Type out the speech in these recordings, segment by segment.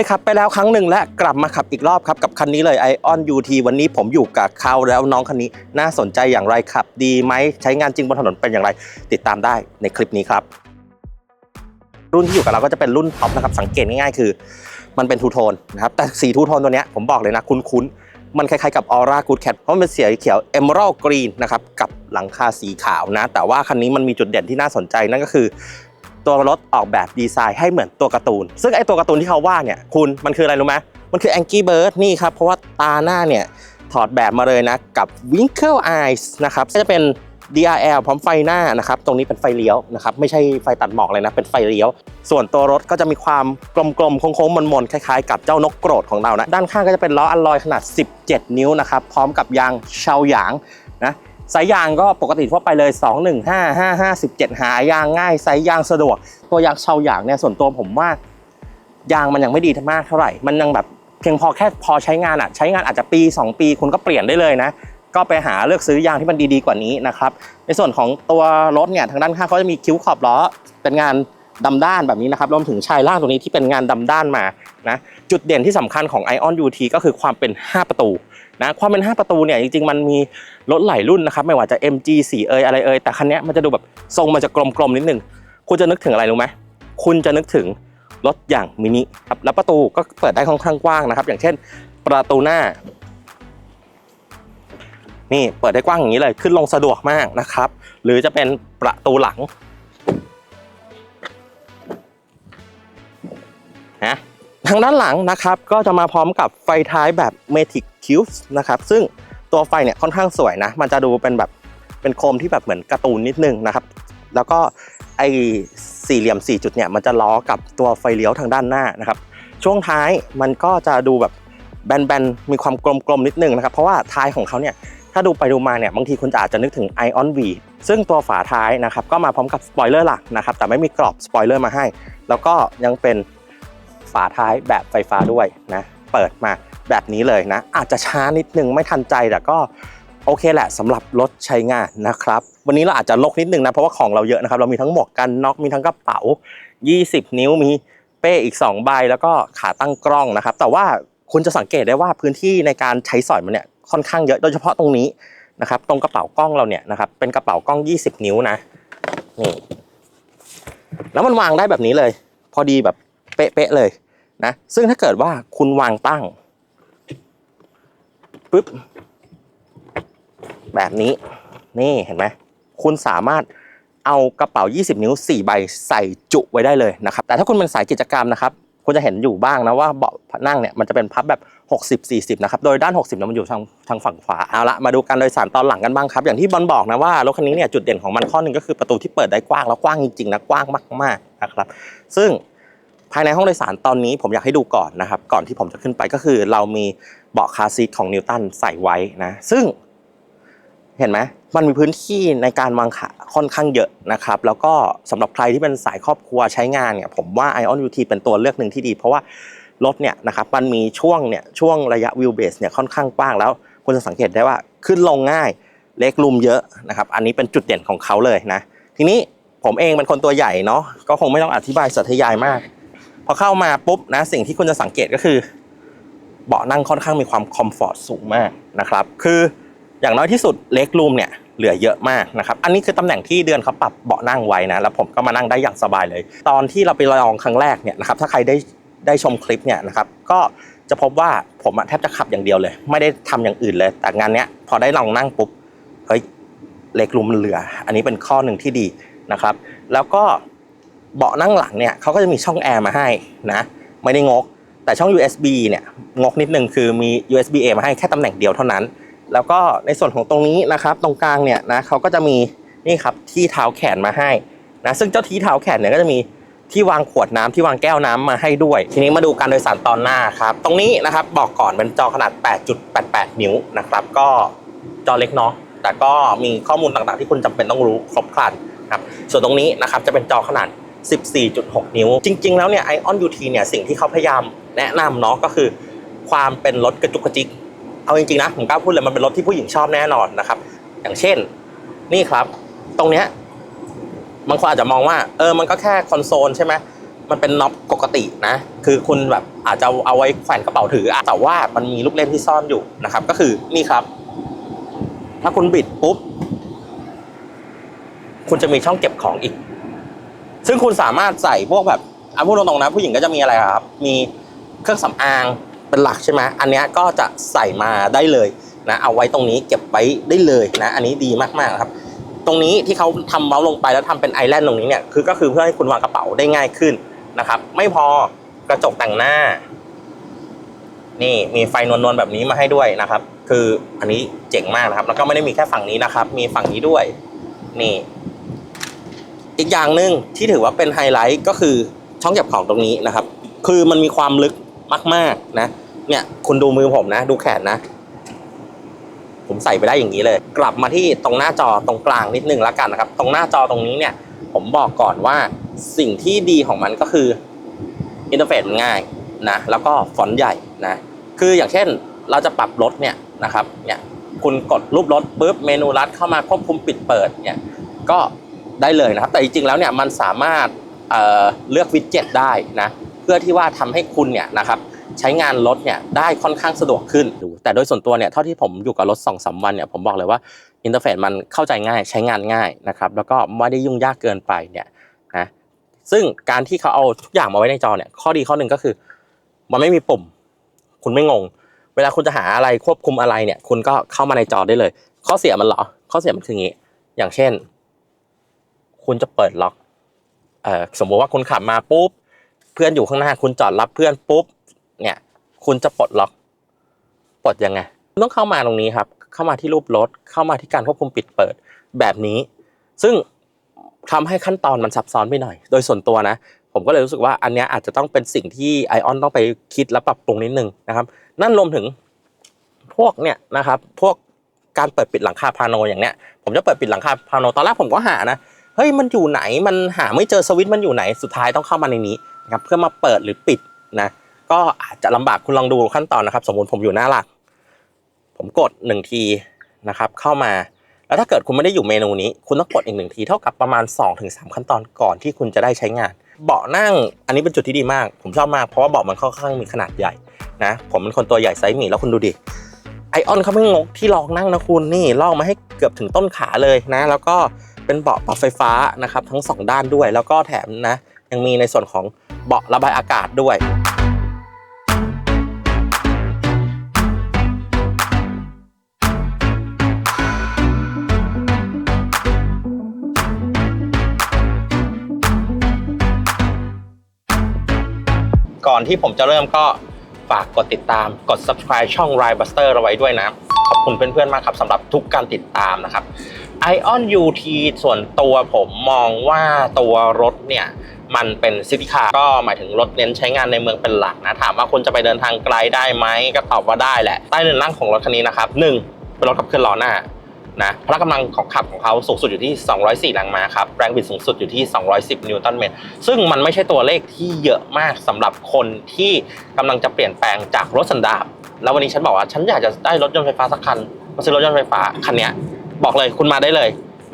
ยขับไปแล้วครั้งหนึ่งและกลับมาขับอีกรอบครับกับคันนี้เลย Ion UT วันนี้ผมอยู่กับเขาแล้วน้องคันนี้น่าสนใจอย่างไรขับ ดีไหมใช้งานจริงบนถนนเป็นอย่างไร ติดตามได้ในคลิปนี้ครับ รุ่นที่อยู่กับเราก็จะเป็นรุ่นท็อปนะครับสังเกตง่ายๆคือ มันเป็นทูโทนนะครับแต่สีทูโทนตัวนี้ผมบอกเลยนะคุ้นๆมันคล้ายๆกับ Aura Good Cat เพราะมันเป็นสีเขียว Emerald Green นะครับกับหลังคาสีขาวนะ แต่ว่าคันนี้มันมีจุดเด่นที่น่าสนใจนั่นก็คือ ตัวรถออกแบบดีไซน์ให้เหมือนตัวการ์ตูน ซึ่งไอตัวการ์ตูนที่เขาว่าเนี่ยคุณมันคืออะไรรู้ไหมมันคือ Angry Bird นี่ครับ เพราะว่าตาหน้าเนี่ยถอดแบบมาเลยนะกับ Winkle Eyes นะครับจะเป็น DRL พร้อมไฟหน้านะครับ ตรงนี้เป็นไฟเลี้ยวนะครับ ไม่ใช่ไฟตัดหมอกเลยนะ เป็นไฟเลี้ยว ส่วนตัวรถก็จะมีความกลมๆ โค้งๆ มนๆ คล้ายๆ กับเจ้านกโกรธของเรานะ ด้านข้างก็จะเป็นล้ออัลลอยขนาด 17 นิ้วนะครับ พร้อมกับยางเชาหยาง นะสายยางก็ปกติทั่วไปเลย 2 1 5 5 5 17 หายางง่ายไซส์ยางสะดวก ตัวยางเชายางเนี่ยส่วนตัวผมว่ายางมันยังไม่ดีมากเท่าไหร่ มันยังแบบเพียงพอแค่พอใช้งานอะใช้งานอาจจะปี 2 ปีคุณก็เปลี่ยนได้เลยนะ ก็ไปหาเลือกซื้อยางที่มันดีๆกว่านี้นะครับ ในส่วนของตัวรถเนี่ยทางด้านข้างเขาจะมีคิ้วขอบล้อเป็นงานดำด้านแบบนี้นะครับรวมถึงชายล่างตรงนี้ที่เป็นงานดำด้านมานะจุดเด่นที่สำคัญของ Ion UT ก็คือความเป็น 5 ประตู นะความเป็น 5 ประตูเนี่ยจริงๆ มันมีรถหลายรุ่นนะครับไม่ว่าจะ MG 4 เอยอะไรเอยแต่คันนี้มันจะดูแบบทรงมันจะกลมๆนิดนึงคุณจะนึกถึงอะไรรู้ไหมคุณจะนึกถึงรถอย่างมินิครับแล้วประตูก็เปิดได้ค่อนข้างกว้างนะครับ อย่างเช่น ประตูหน้า นี่เปิดได้กว้างอย่างนี้เลยขึ้นลงสะดวกมากนะครับ หรือจะเป็นประตูหลังนะทางด้านหลังนะครับก็จะมาพร้อมกับไฟท้ายแบบเมทิค Matic Cubes นะครับซึ่งตัวไฟเนี่ยค่อนข้างสวยนะ มันจะดูเป็นแบบเป็นโคมที่แบบเหมือนการ์ตูนนิดนึงนะครับ แล้วก็ไอ้สี่เหลี่ยม 4 จุดเนี่ยมันจะล้อกับตัวไฟเลี้ยวทางด้านหน้านะครับ ช่วงท้ายมันก็จะดูแบบแบนๆ มีความกลมๆ นิดนึงนะครับ เพราะว่าท้ายของเขาเนี่ยถ้าดูไปดูมาเนี่ยบางทีคุณจะอาจจะนึกถึง Ion V ซึ่งตัวฝาท้ายนะครับก็มาพร้อมกับสปอยเลอร์หลักนะครับแต่ไม่มีกรอบสปอยเลอร์มาให้ แล้วก็ยังเป็นฝาท้ายแบบไฟฟ้าด้วยนะ เปิดมาแบบนี้เลยนะ อาจจะช้านิดนึงไม่ทันใจแต่ก็โอเคแหละสำหรับรถใช้งานนะครับ วันนี้เราอาจจะลกนิดนึงนะ เพราะว่าของเราเยอะนะครับ เรามีทั้งหมวกกันน็อกมีทั้งกระเป๋า 20 นิ้วมีเป้อีก 2 ใบแล้วก็ขาตั้งกล้องนะครับ แต่ว่าคุณจะสังเกตได้ว่าพื้นที่ในการใช้สอยมันเนี่ยค่อนข้างเยอะโดยเฉพาะตรงนี้นะครับ ตรงกระเป๋ากล้องเราเนี่ยนะครับเป็นกระเป๋ากล้อง 20 นิ้วนะนี่แล้วมันวางได้แบบนี้เลย พอดีแบบเป๊ะๆเลย นะ ซึ่งถ้าเกิดว่าคุณวางตั้งปุ๊บแบบนี้นี่เห็นไหมคุณสามารถเอากระเป๋า 20 นิ้ว 4 ใบใส่จุไว้ได้เลยนะครับ แต่ถ้าคุณเป็นสายกิจกรรมนะครับคุณจะเห็นอยู่บ้างนะว่าเบาะนั่งเนี่ยมันจะเป็นพับแบบ 60 40 นะครับ โดยด้าน 60เนี่ยมันอยู่ทางทางฝั่งขวา เอาละมาดูการโดยสารตอนหลังกันบ้างครับ อย่างที่บอลบอกนะว่ารถคันนี้เนี่ยจุดเด่นของมันข้อหนึ่งก็คือประตูที่เปิดได้กว้างแล้วกว้างจริงๆนะกว้างมากๆนะครับ ซึ่ง ภายในห้องโดยสารตอนนี้ผมอยากให้ดูก่อนนะครับ ก่อนที่ผมจะขึ้นไปก็คือ เรามีเบาะคาซีทของนิวตันใส่ไว้นะ ซึ่งเห็นไหมมันมีพื้นที่ในการวางขาค่อนข้างเยอะนะครับ แล้วก็สำหรับใครที่เป็นสายครอบครัวใช้งานเนี่ย ผมว่า Ion UT เป็นตัวเลือกหนึ่งที่ดี เพราะว่ารถเนี่ยนะครับมันมีช่วงเนี่ยช่วงระยะวิวเบสเนี่ยค่อนข้างกว้างแล้วคุณจะสังเกตได้ว่าขึ้นลงง่ายเล็กลุมเยอะนะครับ อันนี้เป็นจุดเด่นของเขาเลยนะ ทีนี้ผมเองเป็นคนตัวใหญ่เนาะก็คงไม่ต้องอธิบายสาธยายมาก พอเข้ามาปุ๊บนะสิ่งที่คุณจะสังเกตก็คือ เบาะนั่งค่อนข้างมีความคอมฟอร์ตสูงมากนะครับคืออย่างน้อยที่สุดเล็กรูมเนี่ยเหลือเยอะมากนะครับ อันนี้คือตำแหน่งที่เดือนเขาปรับเบาะนั่งไว้นะ แล้วผมก็มานั่งได้อย่างสบายเลย ตอนที่เราไปลองครั้งแรกเนี่ยนะครับ ถ้าใครได้ได้ชมคลิปเนี่ยนะครับ ก็จะพบว่าผมแทบจะขับอย่างเดียวเลย ไม่ได้ทำอย่างอื่นเลย แต่งานเนี้ยพอได้ลองนั่งปุ๊บ เฮ้ย เล็กรูมมันเหลือ อันนี้เป็นข้อหนึ่งที่ดีนะครับ แล้วก็ เบาะนั่งหลังเนี่ยเขาก็จะมีช่องแอร์มาให้นะไม่ได้งก แต่ช่อง USB เนี่ยงกนิดนึงคือมี USB A มาให้แค่ตำแหน่งเดียวเท่านั้น แล้วก็ในส่วนของตรงนี้นะครับตรงกลางเนี่ยนะเขาก็จะมีนี่ครับที่เท้าแขนมาให้นะซึ่งเจ้าที่เท้าแขนเนี่ยก็จะมีที่วางขวดน้ำที่วางแก้วน้ำมาให้ด้วย ทีนี้มาดูการโดยสารตอนหน้าครับ ตรงนี้นะครับบอกก่อนเป็นจอขนาด 8.88 นิ้วนะครับ ก็จอเล็กเนาะแต่ก็มีข้อมูลต่างๆ ที่คุณจำเป็นต้องรู้ครบครันครับส่วนตรงนี้นะครับจะเป็นจอขนาด 14.6 นิ้ว จริง ๆ แล้วเนี่ย Ion UT เนี่ยสิ่งที่เขาพยายามแนะนำเนาะก็คือ ความเป็นรถกระจุกกระจิก เอาจริง ๆ นะ ผมกล้าพูดเลยมันเป็นรถที่ผู้หญิงชอบแน่นอนนะครับ อย่างเช่น นี่ครับ ตรงเนี้ยบางคนอาจจะมองว่า เออมันก็แค่คอนโซลใช่ไหมมันเป็นน็อปปกตินะ คือคุณแบบอาจจะเอาไว้แขวนกระเป๋าถือ แต่ว่ามันมีลูกเล่นที่ซ่อนอยู่นะครับ ก็คือนี่ครับ ถ้าคุณบิดปุ๊บ คุณจะมีช่องเก็บของอีก ซึ่งคุณสามารถใส่พวกแบบอะพูดตรงๆนะผู้หญิงก็จะมีอะไรครับ มีเครื่องสำอางเป็นหลักใช่ไหมอันนี้ก็จะใส่มาได้เลยนะเอาไว้ตรงนี้เก็บไว้ได้เลยนะ อันนี้ดีมากๆครับ ตรงนี้ที่เขาทำเมาส์ลงไปแล้วทำเป็นไอแลนด์ตรงนี้เนี่ยคือก็คือเพื่อให้คุณวางกระเป๋าได้ง่ายขึ้นนะครับ ไม่พอกระจกแต่งหน้า นี่มีไฟนวลๆแบบนี้มาให้ด้วยนะครับ คืออันนี้เจ๋งมากนะครับ แล้วก็ไม่ได้มีแค่ฝั่งนี้นะครับ มีฝั่งนี้ด้วย นี่ อีกอย่างหนึ่งที่ถือว่าเป็นไฮไลท์ก็คือช่องเก็บของตรงนี้นะครับ คือมันมีความลึกมากๆนะ เนี่ยคุณดูมือผมนะ ดูแขนนะ ผมใส่ไปได้อย่างนี้เลย กลับมาที่ตรงหน้าจอตรงกลางนิดนึงแล้วกันนะครับ ตรงหน้าจอตรงนี้เนี่ย ผมบอกก่อนว่าสิ่งที่ดีของมันก็คืออินเทอร์เฟซง่ายนะแล้วก็ฟอนต์ใหญ่นะ คืออย่างเช่นเราจะปรับรถเนี่ยนะครับเนี่ยคุณกดรูปรถปุ๊บเมนูรัดเข้ามาควบคุมปิดเปิดเนี่ยก็ ได้เลยนะครับ แต่จริงๆแล้วเนี่ยมันสามารถเเลือกวิดเจ็ตได้นะเพื่อที่ว่าทำให้คุณเนี่ยนะครับใช้งานรถเนี่ยได้ค่อนข้างสะดวกขึ้นแต่โดยส่วนตัวเนี่ยเท่าที่ผมอยู่กับรถ2อสวันเนี่ยผมบอกเลยว่าอินเทอร์เฟซมันเข้าใจง่ายใช้งานง่ายนะครับแล้วก็ไม่ได้ยุ่งยากเกินไปเนี่ยนะซึ่งการที่เขาเอาทุกอย่างมาไว้ในจอเนี่ยข้อดีข้อหนึ่งก็คือ มันไม่มีปุ่ม คุณไม่งง เวลาคุณจะหาอะไรควบคุมอะไรเนี่ยคุณก็เข้ามาในจอได้เลย ข้อเสียมันเหรอ ข้อเสียมันคืออย่างนี้ อย่างเช่น คุณจะเปิดล็อกเอ่อสมมติว่าคุณขับมาปุ๊บเพื่อนอยู่ข้างหน้า คุณจอดรับเพื่อนปุ๊บเนี่ยคุณจะปลดล็อก ปลดยังไงต้องเข้ามาตรงนี้ครับ เข้ามาที่รูปรถเข้ามาที่การควบคุมปิดเปิดแบบนี้ ซึ่งทำให้ขั้นตอนมันซับซ้อนไปหน่อย โดยส่วนตัวนะ ผมก็เลยรู้สึกว่าอันนี้อาจจะต้องเป็นสิ่งที่ไอออนต้องไปคิดและปรับปรุงนิดนึงนะครับ นั่นรวมถึงพวกเนี่ยนะครับ พวกการเปิดปิดหลังคาพาโนอย่างเนี้ย ผมจะเปิดปิดหลังคาพาโนตอนแรกผมก็หานะ เฮ้ยมันอยู่ไหนมันหาไม่เจอสวิตช์มันอยู่ไหนสุดท้ายต้องเข้ามาในนี้นะครับเพื่อมาเปิดหรือปิดนะก็อาจจะลำบากคุณลองดูขั้นตอนนะครับ สมมติผมอยู่หน้าหลัก ผมกดหนึ่งทีนะครับเข้ามาแล้วถ้าเกิดคุณไม่ได้อยู่เมนูนี้ คุณต้องกดอีกหนึ่งทีเท่ากับประมาณ 2-3 ขั้นตอนก่อนที่คุณจะได้ใช้งาน เบาะนั่งอันนี้เป็นจุดที่ดีมาก ผมชอบมากเพราะว่าเบาะมันค่อนข้างมีขนาดใหญ่นะผมเป็นคนตัวใหญ่ไซส์หมี่แล้วคุณดูดิไอออนเขาไม่งกที่ลองนั่งนะคุณนี่ลองมาให้เกือบถึงต้นขาเลยนะ แล้วก็ เป็นเบาะปรับไฟฟ้านะครับทั้งสองด้านด้วย แล้วก็แถมนะยังมีในส่วนของเบาะระบายอากาศด้วยก่อนที่ผมจะเริ่มก็ฝากกดติดตามกด subscribe ช่อง r i b u s t e r เอาไว้ด้วยนะ ขอบคุณเพื่อนๆมากครับสำหรับทุกการติดตามนะครับ Ion UT ส่วนตัวผมมองว่าตัวรถเนี่ยมันเป็นซิตี้คาร์ก็หมายถึงรถเน้นใช้งานในเมืองเป็นหลักนะ ถามว่าคุณจะไปเดินทางไกลได้ไหมก็ตอบว่าได้แหละ ใต้เรือนนั่งของรถคันนี้นะครับหนึ่งเป็นรถขับเคลื่อนล้อหน้านะพละกำลังของขับของเขาสูงสุดอยู่ที่ 204แรงม้าครับ แรงบิดสูงสุดอยู่ที่ 210 นิวตันเมตร ซึ่งมันไม่ใช่ตัวเลขที่เยอะมากสำหรับคนที่กำลังจะเปลี่ยนแปลงจากรถสันดาปแล้ววันนี้ฉันบอกว่าฉันอยากจะได้รถยนต์ไฟฟ้าสักคันมาซื้อรถยนต์ไฟฟ้าคันเนี้ย บอกเลยคุณมาได้เลย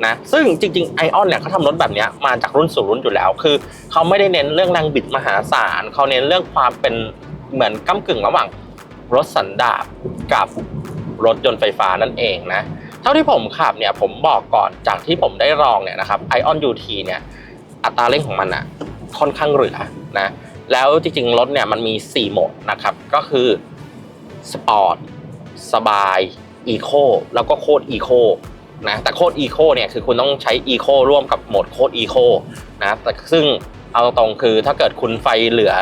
นะซึ่งจริงๆไอออนเนี่ยเขาทำรถแบบนี้มาจากรุ่นสู่รุ่นอยู่แล้ว คือเขาไม่ได้เน้นเรื่องแรงบิดมหาศาลเขาเน้นเรื่องความเป็นเหมือนก้ากึ่งระหว่างรถสันดาปกับรถยนต์ไฟฟ้านั่นเองนะเท่าที่ผมขับเนี่ยผมบอกก่อนจากที่ผมได้ลองเนี่ยนะครับ Ion UT เนี่ยอัตราเร่งของมันอะค่อนข้างเหลือนะแล้วจริงๆรถเนี่ยมันมี 4 โหมดนะครับก็คือสปอร์ตสบาย อีโคแล้วก็โคดอีโคนะแต่โคดอีโคเนี่ยคือคุณต้องใช้อีโคร่วมกับโหมดโคดอีโคนะแต่ซึ่งเอาตรงๆคือถ้าเกิดคุณไฟเหลือ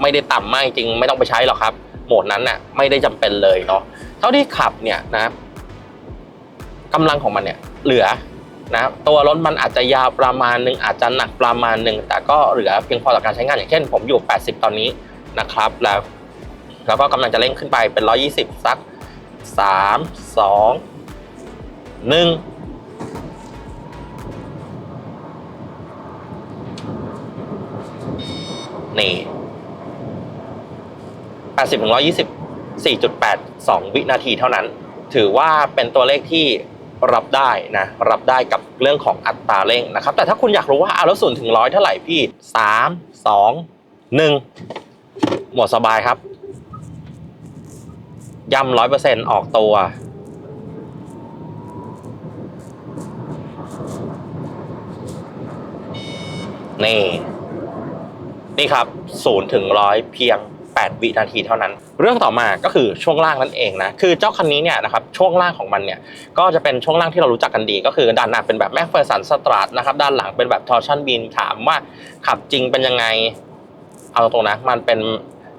ไม่ได้ต่ำมากจริงไม่ต้องไปใช้หรอกครับ โหมดนั้นน่ะไม่ได้จำเป็นเลยเนาะเท่าที่ขับเนี่ยนะกำลังของมันเนี่ยเหลือนะตัวรถมันอาจจะยาวประมาณหนึ่งอาจจะหนักประมาณหนึ่งแต่ก็เหลือเพียงพอต่อการใช้งานอย่างเช่น ผมอยู่ 80 ตอนนี้นะครับ แล้วแล้วก็กำลังจะเร่งขึ้นไปเป็น 120 สัก 3 2 1นี่80ถึง120 4.82วินาทีเท่านั้น ถือว่าเป็นตัวเลขที่รับได้นะ รับได้กับเรื่องของอัตราเร่งนะครับ แต่ถ้าคุณอยากรู้ว่าเอาแล้วศูนย์ถึงร้อยเท่าไหร่พี่สามสองหนึ่งหมดสบายครับ ย่ำร้อยเปอร์เซ็นออกตัว นี่ นี่ครับศูนย์ถึงร้อยเพียง 8 วินาทีเท่านั้น เรื่องต่อมาก็คือช่วงล่างนั่นเองนะ คือเจ้าคันนี้เนี่ยนะครับช่วงล่างของมันเนี่ยก็จะเป็นช่วงล่างที่เรารู้จักกันดี ก็คือด้านหน้าเป็นแบบแม็กเฟอร์สันสตรัทนะครับด้านหลังเป็นแบบทอร์ชันบีมถามว่าขับจริงเป็นยังไง เอาตรงๆนะมันเป็น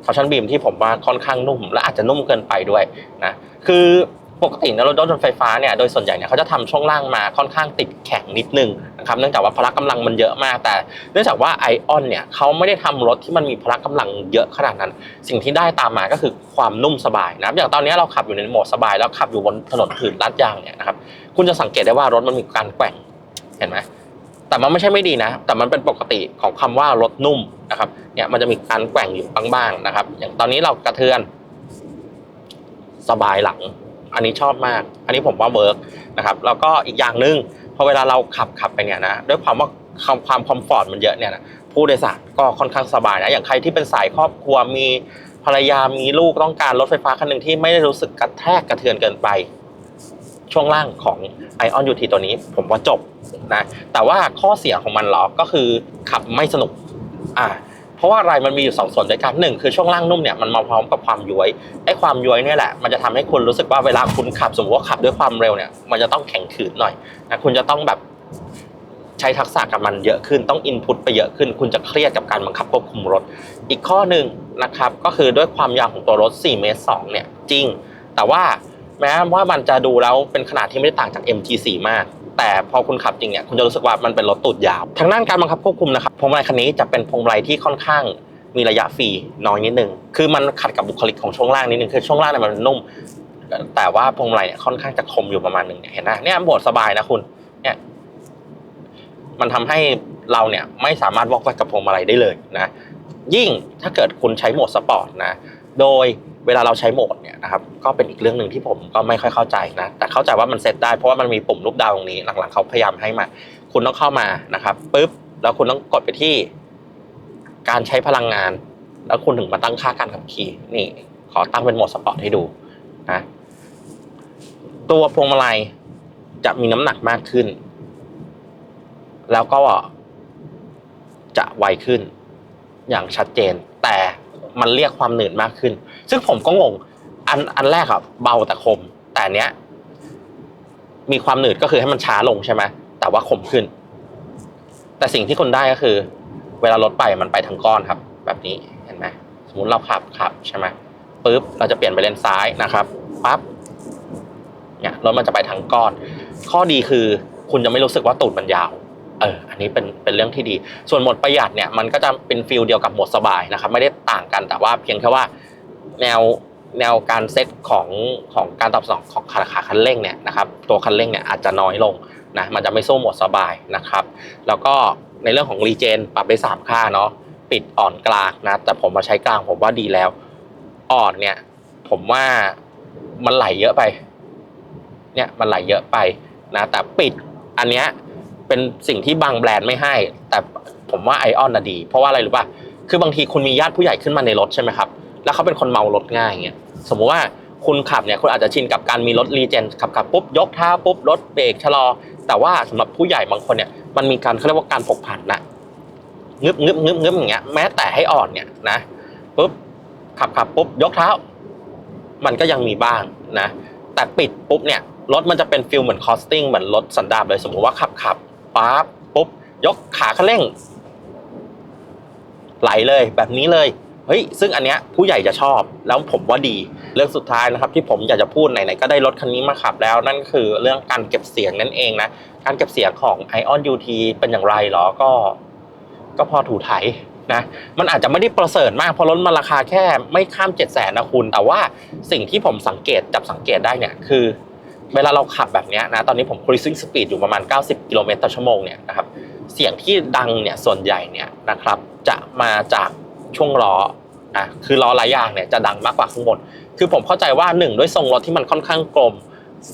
ทอร์ชันบีมที่ผมว่าค่อนข้างนุ่ม และอาจจะนุ่มเกินไปด้วยนะคือปกติในรถยนต์ไฟฟ้าเนี่ยโดยส่วนใหญ่เนี่ยเขาจะทำช่วงล่างมาค่อนข้างติดแข็งนิดนึงนะครับเนื่องจากว่าพละกำลังมันเยอะมาก แต่เนื่องจากว่าไอออนเนี่ยเขาไม่ได้ทำรถที่มันมีพละกำลังเยอะขนาดนั้น สิ่งที่ได้ตามมาก็คือความนุ่มสบายนะครับอย่างตอนนี้เราขับอยู่ในโหมดสบาย แล้วขับอยู่บนถนนผืนลาดยางเนี่ยนะครับคุณจะสังเกตได้ว่ารถมันมีการแกว่งเห็นไหมแต่มันไม่ใช่ไม่ดีนะ แต่มันเป็นปกติของคำว่ารถนุ่ม นะครับเนี่ยมันจะมีการแกว่งอยู่บ้างๆนะครับ อย่างตอนนี้เรากระเทือน สบายหลัง อันนี้ชอบมาก อันนี้ผมว่าเวิร์กนะครับ แล้วก็อีกอย่างหนึ่งพอเวลาเราขับขับไปเนี่ยนะด้วยความว่าความคอมฟอร์ตมันเยอะเนี่ยนะผู้โดยสารก็ค่อนข้างสบายนะอย่างใครที่เป็นสายครอบครัวมีภรรยามีลูกต้องการรถไฟฟ้าคันหนึ่งที่ไม่ได้รู้สึกกระแทกกระเทือนเกินไป ช่วงล่างของ Ion UT ตัวนี้ ผมว่าจบนะแต่ว่าข้อเสียของมันหรอก็คือขับไม่สนุกอ่า เพราะว่าอะไรมันมีอยู่สองส่วนด้วยกันหนึ่งคือช่วงล่างนุ่มเนี่ยมันมาพร้อมกับความย้วยไอ้ความย้วยเนี่ยแหละมันจะทำให้คุณรู้สึกว่าเวลาคุณขับสมมติว่าขับด้วยความเร็วเนี่ยมันจะต้องแข็งขืนหน่อยนะคุณจะต้องแบบใช้ทักษะกับมันเยอะขึ้นต้องอินพุตไปเยอะขึ้น คุณจะเครียดกับการบังคับควบคุมรถ อีกข้อหนึ่งนะครับก็คือด้วยความยาวของตัวรถ4เมตร2เนี่ยจริง แต่ว่าแม้ว่ามันจะดูแล้วเป็นขนาดที่ไม่ได้ต่างจาก MG4 มาก แต่พอคุณขับจริงเนี่ยคุณจะรู้สึกว่ามันเป็นรถตูดยาวทางด้านการบังคับควบคุมนะครับพวงมาลัยคันนี้จะเป็นพวงมาลัยที่ค่อนข้างมีระยะฟรีน้อยนิดนึง คือมันขัดกับบุคลิกของช่วงล่างนิดนึง คือช่วงล่างเนี่ยมันนุ่ม แต่ว่าพวงมาลัยเนี่ยค่อนข้างจะคมอยู่ประมาณนึงเห็นไหมเนี่ยโหมดสบายนะคุณ เนี่ย มันทำให้เราเนี่ยไม่สามารถวอกแวกกับพวงมาลัยได้เลยนะ ยิ่งถ้าเกิดคุณใช้โหมดสปอร์ตนะ โดย เวลาเราใช้โหมดเนี่ยนะครับก็เป็นอีกเรื่องหนึ่งที่ผมก็ไม่ค่อยเข้าใจนะแต่เข้าใจว่ามันเซตได้เพราะว่ามันมีปุ่มรูปดาวตรงนี้หลังๆเขาพยายามให้มา คุณต้องเข้ามานะครับปุ๊บแล้วคุณต้องกดไปที่ การใช้พลังงาน แล้วคุณถึงมาตั้งค่าการขับขี่นี่ ขอตั้งเป็นโหมดสปอร์ตให้ดูนะตัวพวงมาลัยจะมีน้ำหนักมากขึ้น แล้วก็จะไวขึ้นอย่างชัดเจน แต่มันเรียกความหนืดมากขึ้น ซึ่งผมก็งง อันอันแรกอะเบาแต่คม แต่อันเนี้ย มีความหนืดก็คือให้มันช้าลงใช่ไหมแต่ว่าคมขึ้น แต่สิ่งที่คุณได้ก็คือ เวลารถไปมันไปทางก้อนครับ แบบนี้เห็นไหมสมมติเราขับขับใช่ไหมปุ๊บเราจะเปลี่ยนไปเลนซ้ายนะครับปั๊บเนี่ยรถมันจะไปทางก้อน ข้อดีคือคุณจะไม่รู้สึกว่าตูดมันยาว เออ อันนี้เป็นเป็นเรื่องที่ดี ส่วนหมดประหยัดเนี่ยมันก็จะเป็นฟิลเดียวกับหมดสบายนะครับ ไม่ได้ต่างกันแต่ว่าเพียงแค่ว่า แนวแนวการเซตของของการตอบสนองของขาขาคันเร่งเนี่ยนะครับตัวคันเร่งเนี่ยอาจจะน้อยลงนะมันจะไม่สู้หมดสบายนะครับ แล้วก็ในเรื่องของรีเจนปรับได้สามค่าเนาะปิดอ่อนกลางนะแต่ผมมาใช้กลางผมว่าดีแล้ว อ่อนเนี่ยผมว่ามันไหลเยอะไปเนี่ยมันไหลเยอะไปนะแต่ปิดอันเนี้ยเป็นสิ่งที่บางแบรนด์ไม่ให้ แต่ผมว่าไอออนน่ะดี เพราะว่าอะไรรู้ป่ะคือบางทีคุณมีญาติผู้ใหญ่ขึ้นมาในรถใช่ไหมครับ แล้วเขาเป็นคนเมารถง่ายอย่างเงี้ยสมมุติว่าคุณขับเนี่ยคุณอาจจะชินกับการมีรถรีเจนขับขับปุ๊บยกเท้าปุ๊บรถเบรกชะลอ แต่ว่าสำหรับผู้ใหญ่บางคนเนี่ยมันมีการเขาเรียกว่าการผกผันนะงึบงึบงึบงึบอย่างเงี้ยแม้แต่ให้อ่อนเนี่ยนะปุ๊บขับขับปุ๊บยกเท้า มันก็ยังมีบ้างนะ แต่ปิดปุ๊บเนี่ยรถมันจะเป็นฟิลเหมือนคอสติ้งเหมือนรถสันดาปเลยสมมติว่าขับขับปั๊บปุ๊บยกขาคันเร่ง ไหลเลยแบบนี้เลย เฮ้ยซึ่งอันเนี้ยผู้ใหญ่จะชอบแล้วผมว่าดี เรื่องสุดท้ายนะครับที่ผมอยากจะพูดไหนๆก็ได้รถคันนี้มาขับแล้ว นั่นก็คือเรื่องการเก็บเสียงนั่นเองนะการเก็บเสียงของ Ion UT เป็นอย่างไรหรอก็ ก็พอถูไถนะมันอาจจะไม่ได้ประเสริฐมากเพราะรถมันราคาแค่ไม่ข้าม7 0 0 0 0นะคุณ แต่ว่าสิ่งที่ผมสังเกตจับสังเกตได้เนี่ยคือ เวลาเราขับแบบเนี้ยนะตอนนี้ผม cruising speed อยู่ประมาณ 90 กิโลเมตรต่อชั่วโมงเนี่ยนะครับเสียงที่ดังเนี่ยส่วนใหญ่เนี่ยนะครับจะมาจากช่วงล้อ อะคือล้อหลายอย่างเนี่ยจะดังมากกว่าข้างบน คือผมเข้าใจว่าหนึ่งด้วยทรงรถที่มันค่อนข้างกลม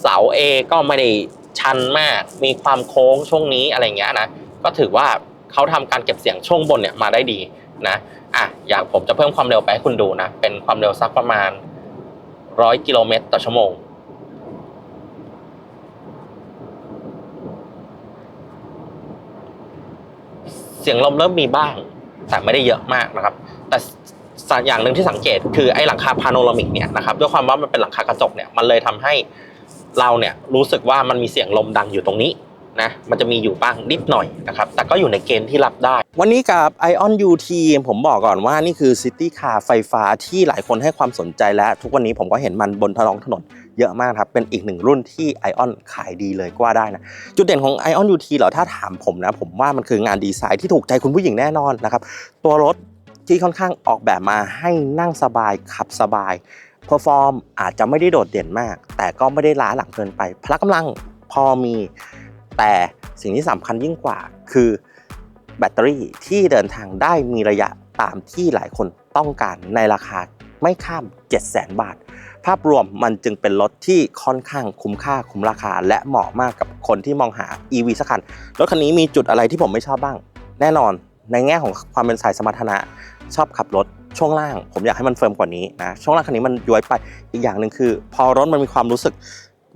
เสาเอก็ไม่ได้ชันมาก มีความโค้งช่วงนี้อะไรเงี้ยนะ ก็ถือว่าเขาทำการเก็บเสียงช่วงบนเนี่ยมาได้ดีนะอะอย่างผมจะเพิ่มความเร็วไปให้คุณดูนะ เป็นความเร็วสักประมาณร้อยกิโลเมตรต่อชั่วโมงเสียงลมเริ่มมีบ้าง แต่ไม่ได้เยอะมากนะครับ แต่ อย่างหนึ่งที่สังเกตคือไอ้หลังคาพาโนรามิกเนี่ยนะครับด้วยความว่ามันเป็นหลังคากระจกเนี่ยมันเลยทำให้เราเนี่ยรู้สึกว่ามันมีเสียงลมดังอยู่ตรงนี้นะมันจะมีอยู่บ้างนิดหน่อยนะครับ แต่ก็อยู่ในเกณฑ์ที่รับได้ วันนี้กับ Ion UT ผมบอกก่อนว่านี่คือซิตี้คาร์ไฟฟ้าที่หลายคนให้ความสนใจและทุกวันนี้ผมก็เห็นมันบนท้องถนนเยอะมากครับ เป็นอีกหนึ่งรุ่นที่ Ion ขายดีเลยก็ว่าได้นะ จุดเด่นของ Ion UT เหรอถ้าถามผมนะ ผมว่ามันคืองานดีไซน์ที่ถูกใจคุณผู้หญิงแน่นอนนะครับ ตัวรถ ที่ค่อนข้างออกแบบมาให้นั่งสบายขับสบายเพอร์ฟอร์มอาจจะไม่ได้โดดเด่นมาก แต่ก็ไม่ได้ล้าหลังเกินไป พละกำลังพอมี แต่สิ่งที่สำคัญยิ่งกว่าคือแบตเตอรี่ที่เดินทางได้มีระยะตามที่หลายคนต้องการในราคาไม่ข้าม 700,000 บาท ภาพรวมมันจึงเป็นรถที่ค่อนข้างคุ้มค่าคุ้มราคา และเหมาะมากกับคนที่มองหา EV สักคัน รถคันนี้มีจุดอะไรที่ผมไม่ชอบบ้าง แน่นอน ในแง่ของความเป็นสายสมรรถนะชอบขับรถช่วงล่าง ผมอยากให้มันเฟิร์มกว่านี้นะช่วงล่างคันนี้มันย้วยไปอีกอย่างหนึ่งคือ พอรถมันมีความรู้สึก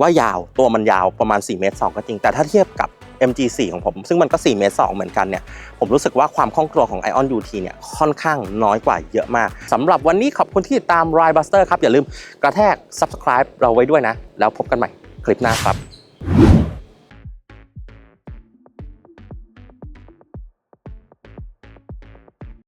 ว่ายาวตัวมันยาวประมาณ 4 เมตร 2 ก็จริง แต่ถ้าเทียบกับ MG4 ของผม ซึ่งมันก็ 4 เมตร 2 เหมือนกันเนี่ย ผมรู้สึกว่าความคล่องตัวของ Ion UT เนี่ย ค่อนข้างน้อยกว่าเยอะมาก สำหรับวันนี้ขอบคุณที่ติดตาม r i d e Buster ครับ อย่าลืมกระแทก subscribe เราไว้ด้วยนะ แล้วพบกันใหม่คลิปหน้าครับ